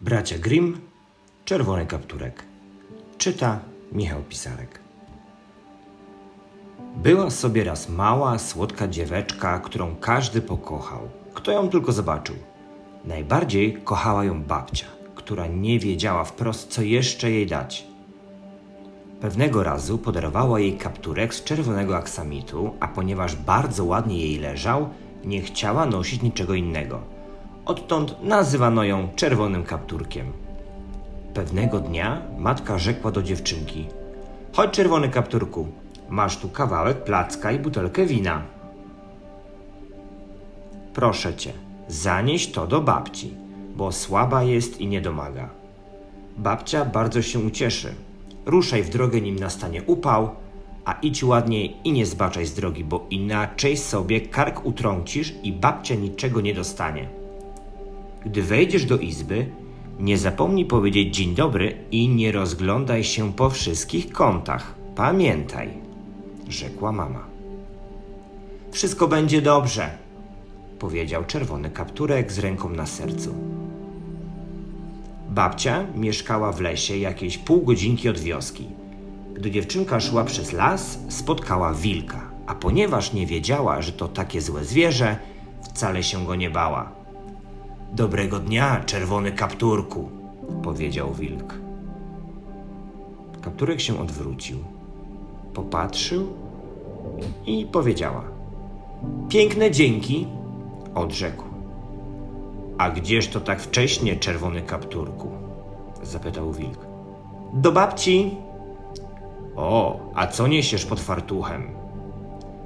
Bracia Grimm, Czerwony Kapturek. Czyta Michał Pisarek. Była sobie raz mała, słodka dzieweczka, którą każdy pokochał. Kto ją tylko zobaczył. Najbardziej kochała ją babcia, która nie wiedziała wprost, co jeszcze jej dać. Pewnego razu podarowała jej kapturek z czerwonego aksamitu, a ponieważ bardzo ładnie jej leżał, nie chciała nosić niczego innego. Odtąd nazywano ją czerwonym kapturkiem. Pewnego dnia matka rzekła do dziewczynki: Chodź, czerwony kapturku, masz tu kawałek placka i butelkę wina. Proszę cię, zanieś to do babci, bo słaba jest i nie domaga. Babcia bardzo się ucieszy. Ruszaj w drogę, nim nastanie upał, a idź ładnie i nie zbaczaj z drogi, bo inaczej sobie kark utrącisz i babcia niczego nie dostanie. Gdy wejdziesz do izby, nie zapomnij powiedzieć dzień dobry i nie rozglądaj się po wszystkich kątach. Pamiętaj, rzekła mama. Wszystko będzie dobrze, powiedział czerwony kapturek z ręką na sercu. Babcia mieszkała w lesie jakieś pół godzinki od wioski. Gdy dziewczynka szła przez las, spotkała wilka, a ponieważ nie wiedziała, że to takie złe zwierzę, wcale się go nie bała. Dobrego dnia, czerwony kapturku, powiedział wilk. Kapturek się odwrócił, popatrzył i powiedziała: Piękne dzięki, odrzekł. A gdzież to tak wcześnie, czerwony kapturku? zapytał wilk. Do babci. O, a co niesiesz pod fartuchem?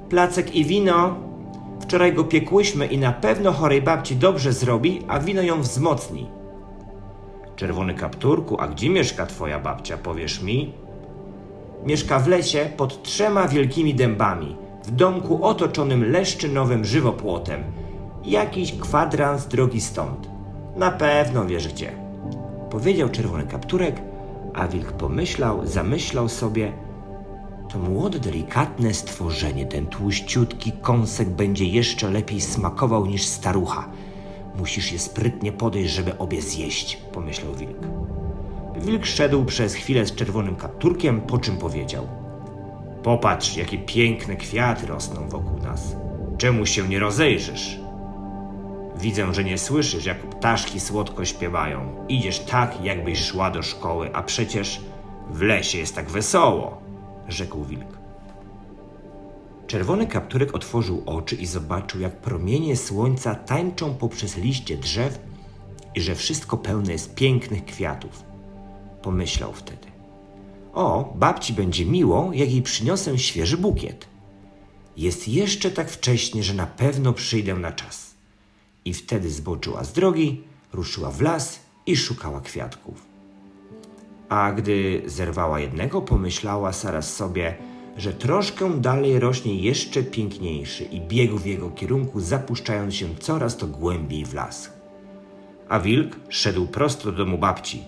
Placek i wino. Wczoraj go piekłyśmy i na pewno chorej babci dobrze zrobi, a wino ją wzmocni. Czerwony kapturku, a gdzie mieszka twoja babcia, powiesz mi? Mieszka w lesie pod trzema wielkimi dębami, w domku otoczonym leszczynowym żywopłotem. Jakiś kwadrans drogi stąd. Na pewno wiesz gdzie. Powiedział czerwony kapturek, a wilk pomyślał, zamyślał sobie. To młode, delikatne stworzenie, ten tłuściutki kąsek będzie jeszcze lepiej smakował niż starucha. Musisz je sprytnie podejść, żeby obie zjeść, pomyślał wilk. Wilk szedł przez chwilę z czerwonym kapturkiem, po czym powiedział: Popatrz, jakie piękne kwiaty rosną wokół nas. Czemu się nie rozejrzysz? Widzę, że nie słyszysz, jak ptaszki słodko śpiewają. Idziesz tak, jakbyś szła do szkoły, a przecież w lesie jest tak wesoło, rzekł wilk. Czerwony kapturek otworzył oczy i zobaczył, jak promienie słońca tańczą poprzez liście drzew i że wszystko pełne jest pięknych kwiatów. Pomyślał wtedy. O, babci będzie miło, jak jej przyniosę świeży bukiet. Jest jeszcze tak wcześnie, że na pewno przyjdę na czas. I wtedy zboczyła z drogi, ruszyła w las i szukała kwiatków. A gdy zerwała jednego, pomyślała zaraz sobie, że troszkę dalej rośnie jeszcze piękniejszy i biegł w jego kierunku, zapuszczając się coraz to głębiej w las. A wilk szedł prosto do domu babci.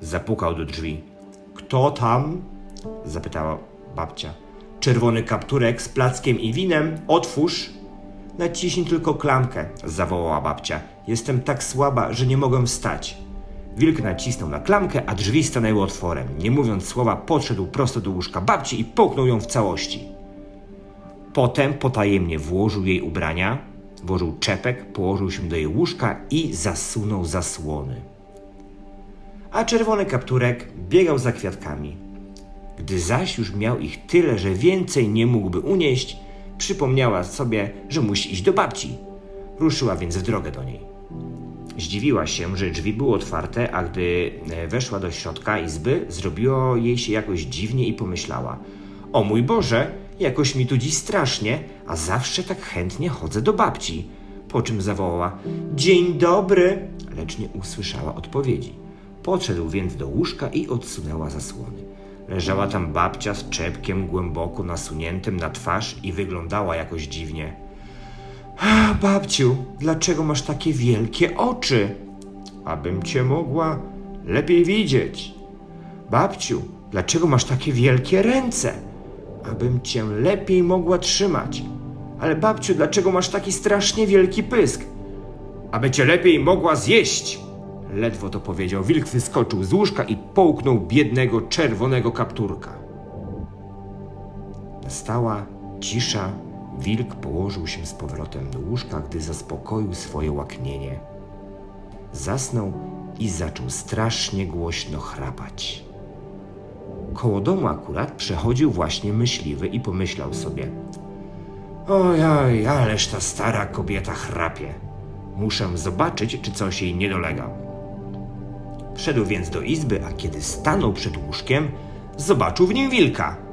Zapukał do drzwi. Kto tam? zapytała babcia. Czerwony kapturek z plackiem i winem. Otwórz. Naciśnij tylko klamkę, zawołała babcia. Jestem tak słaba, że nie mogę wstać. Wilk nacisnął na klamkę, a drzwi stanęły otworem. Nie mówiąc słowa, podszedł prosto do łóżka babci i połknął ją w całości. Potem potajemnie włożył jej ubrania, włożył czepek, położył się do jej łóżka i zasunął zasłony. A czerwony kapturek biegał za kwiatkami. Gdy zaś już miał ich tyle, że więcej nie mógłby unieść, przypomniała sobie, że musi iść do babci. Ruszyła więc w drogę do niej. Zdziwiła się, że drzwi były otwarte, a gdy e, weszła do środka izby, zrobiło jej się jakoś dziwnie i pomyślała: O mój Boże, jakoś mi tu dziś strasznie, a zawsze tak chętnie chodzę do babci. Po czym zawołała: Dzień dobry, lecz nie usłyszała odpowiedzi. Podszedł więc do łóżka i odsunęła zasłony. Leżała tam babcia z czepkiem głęboko nasuniętym na twarz i wyglądała jakoś dziwnie. Babciu, dlaczego masz takie wielkie oczy? Abym cię mogła lepiej widzieć. Babciu, dlaczego masz takie wielkie ręce? Abym cię lepiej mogła trzymać. Ale babciu, dlaczego masz taki strasznie wielki pysk? Aby cię lepiej mogła zjeść. Ledwo to powiedział, wilk wyskoczył z łóżka i połknął biednego czerwonego kapturka. Nastała cisza. Wilk położył się z powrotem do łóżka, gdy zaspokoił swoje łaknienie. Zasnął i zaczął strasznie głośno chrapać. Koło domu akurat przechodził właśnie myśliwy i pomyślał sobie: Ojoj, ależ ta stara kobieta chrapie. Muszę zobaczyć, czy coś jej nie dolega. Wszedł więc do izby, a kiedy stanął przed łóżkiem, zobaczył w nim wilka.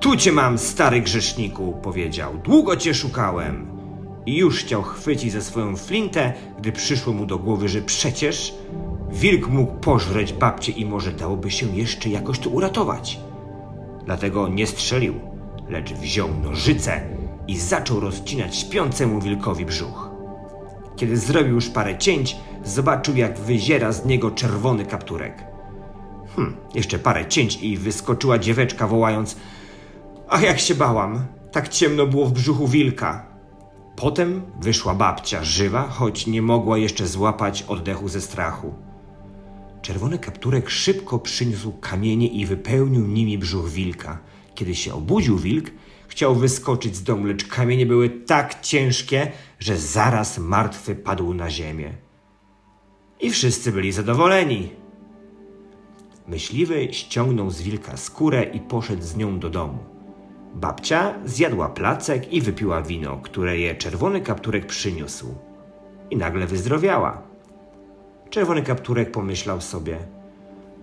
Tu cię mam, stary grzeszniku, powiedział. Długo cię szukałem. I już chciał chwycić ze swoją flintę, gdy przyszło mu do głowy, że przecież wilk mógł pożreć babcię i może dałoby się jeszcze jakoś to uratować. Dlatego nie strzelił, lecz wziął nożycę i zaczął rozcinać śpiącemu wilkowi brzuch. Kiedy zrobił już parę cięć, zobaczył, jak wyziera z niego czerwony kapturek. Hm, jeszcze parę cięć i wyskoczyła dzieweczka, wołając: Ach, jak się bałam! Tak ciemno było w brzuchu wilka. Potem wyszła babcia, żywa, choć nie mogła jeszcze złapać oddechu ze strachu. Czerwony kapturek szybko przyniósł kamienie i wypełnił nimi brzuch wilka. Kiedy się obudził wilk, chciał wyskoczyć z domu, lecz kamienie były tak ciężkie, że zaraz martwy padł na ziemię. I wszyscy byli zadowoleni. Myśliwy ściągnął z wilka skórę i poszedł z nią do domu. Babcia zjadła placek i wypiła wino, które je czerwony kapturek przyniósł. I nagle wyzdrowiała. Czerwony kapturek pomyślał sobie: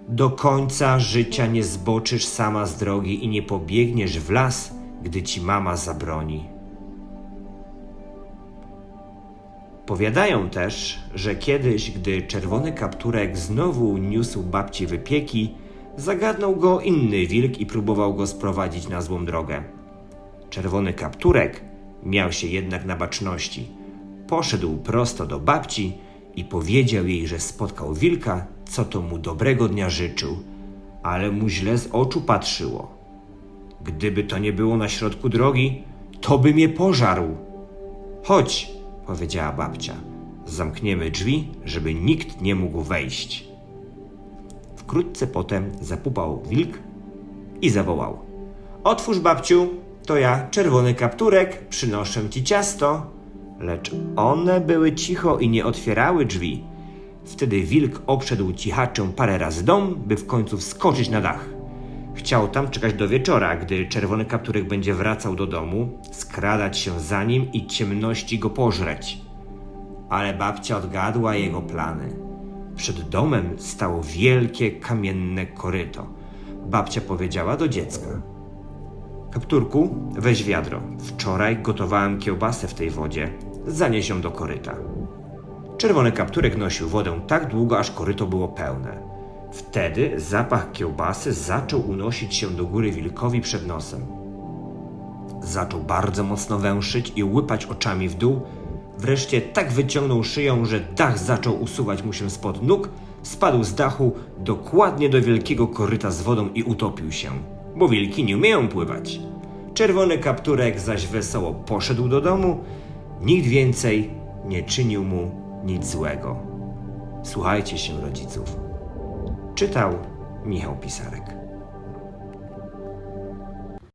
Do końca życia nie zboczysz sama z drogi i nie pobiegniesz w las, gdy ci mama zabroni. Powiadają też, że kiedyś, gdy czerwony kapturek znowu niósł babci wypieki, zagadnął go inny wilk i próbował go sprowadzić na złą drogę. Czerwony kapturek miał się jednak na baczności. Poszedł prosto do babci i powiedział jej, że spotkał wilka, co to mu dobrego dnia życzył, ale mu źle z oczu patrzyło. Gdyby to nie było na środku drogi, to by mnie pożarł. Chodź, powiedziała babcia. Zamkniemy drzwi, żeby nikt nie mógł wejść. Wkrótce potem zapupał wilk i zawołał: Otwórz, babciu, to ja, czerwony kapturek, przynoszę ci ciasto. Lecz one były cicho i nie otwierały drzwi. Wtedy wilk obszedł cichaczem parę razy dom, by w końcu wskoczyć na dach. Chciał tam czekać do wieczora, gdy czerwony kapturek będzie wracał do domu, skradać się za nim i ciemności go pożreć. Ale babcia odgadła jego plany. Przed domem stało wielkie kamienne koryto. Babcia powiedziała do dziecka: Kapturku, weź wiadro. Wczoraj gotowałem kiełbasę w tej wodzie. Zanieś ją do koryta. Czerwony kapturek nosił wodę tak długo, aż koryto było pełne. Wtedy zapach kiełbasy zaczął unosić się do góry wilkowi przed nosem. Zaczął bardzo mocno węszyć i łypać oczami w dół. Wreszcie tak wyciągnął szyją, że dach zaczął usuwać mu się spod nóg, spadł z dachu dokładnie do wielkiego koryta z wodą i utopił się, bo wilki nie umieją pływać. Czerwony kapturek zaś wesoło poszedł do domu. Nikt więcej nie czynił mu nic złego. Słuchajcie się rodziców. Czytał Michał Pisarek.